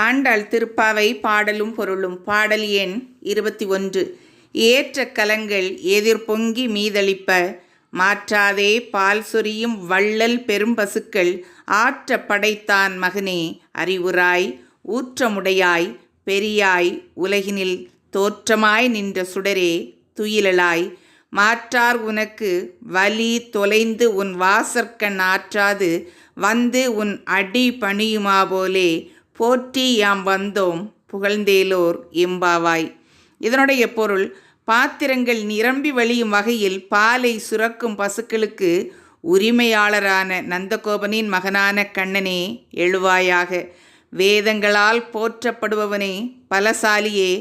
ஆண்டாள் திருப்பாவை பாடலும் பொருளும். பாடல் எண் இருபத்தி ஒன்று. ஏற்ற கலங்கள் எதிர்பொங்கி மீதளிப்ப. மாற்றாதே பால் சொரியும் வள்ளல் பெரும்பசுக்கள். ஆற்ற படைத்தான் மகனே அறிவுராய். ஊற்றமுடையாய் பெரியாய். உலகினில் தோற்றமாய் நின்ற சுடரே துயிலலாய் மாற்றார் உனக்கு வலி தொலைந்து உன் வாசற்கண் ஆற்றாது. வந்து உன் அடி பணியுமா போலே. போற்றி யாம் வந்தோம் புகழ்ந்தேலோர் எம்பாவாய். இதனுடைய பொருள் பாத்திரங்கள் நிரம்பி வழியும் வகையில் பாலை சுரக்கும் பசுக்களுக்கு உரிமையாளரான நந்தகோபனின் மகனான கண்ணனே எழுவாயாக. வேதங்களால் போற்றப்படுபவனே பலசாலியே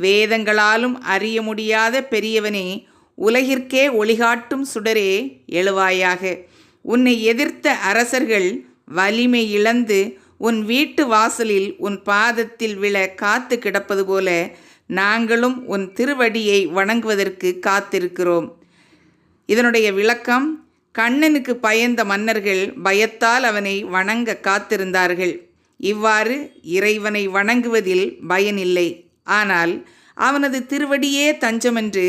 வேதங்களாலும் அறிய முடியாத பெரியவனே உலகிற்கே ஒளிகாட்டும் சுடரே எழுவாயாக. உன்னை எதிர்த்த அரசர்கள் வலிமை இழந்து உன் வீட்டு வாசலில் உன் பாதத்தில் விழ காத்து கிடப்பது போல நாங்களும் உன் திருவடியை வணங்குவதற்கு காத்திருக்கிறோம். இதனுடைய விளக்கம் கண்ணனுக்கு பயந்த மன்னர்கள் பயத்தால் அவனை வணங்க காத்திருந்தார்கள். இவ்வாறு இறைவனை வணங்குவதில் பயனில்லை. ஆனால் அவனது திருவடியே தஞ்சமென்று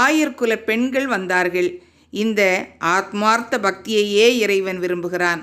ஆயிரக்குல பெண்கள் வந்தார்கள். இந்த ஆத்மார்த்த பக்தியையே இறைவன் விரும்புகிறான்.